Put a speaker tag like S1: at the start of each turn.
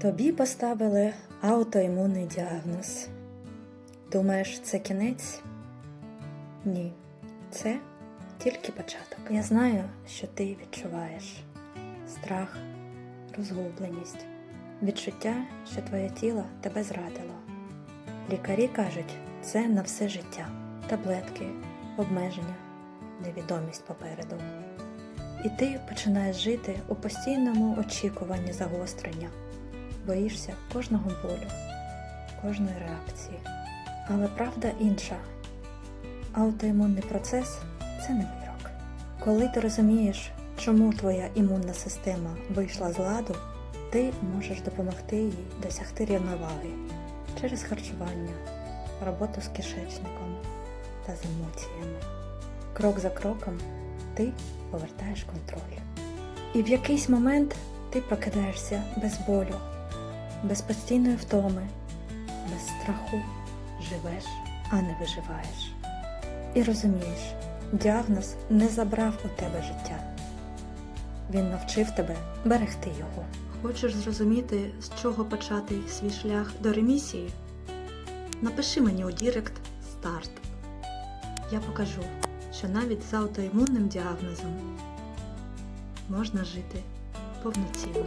S1: Тобі поставили аутоімунний діагноз. Думаєш, це кінець? Ні, це тільки початок. Я знаю, що ти відчуваєш страх, розгубленість, відчуття, що твоє тіло тебе зрадило. Лікарі кажуть, це на все життя, таблетки, обмеження, невідомість попереду. І ти починаєш жити у постійному очікуванні загострення, боїшся кожного болю, кожної реакції. Але правда інша. Аутоімунний процес це не вирок. Коли ти розумієш, чому твоя імунна система вийшла з ладу, ти можеш допомогти їй досягти рівноваги через харчування, роботу з кишечником та з емоціями. Крок за кроком ти повертаєш контроль. І в якийсь момент ти прокидаєшся без болю, без постійної втоми, без страху, живеш, а не виживаєш. І розумієш, діагноз не забрав у тебе життя. Він навчив тебе берегти його. Хочеш зрозуміти, з чого почати свій шлях до ремісії? Напиши мені у Дірект старт. Я покажу, що навіть з аутоімунним діагнозом можна жити повноцінно.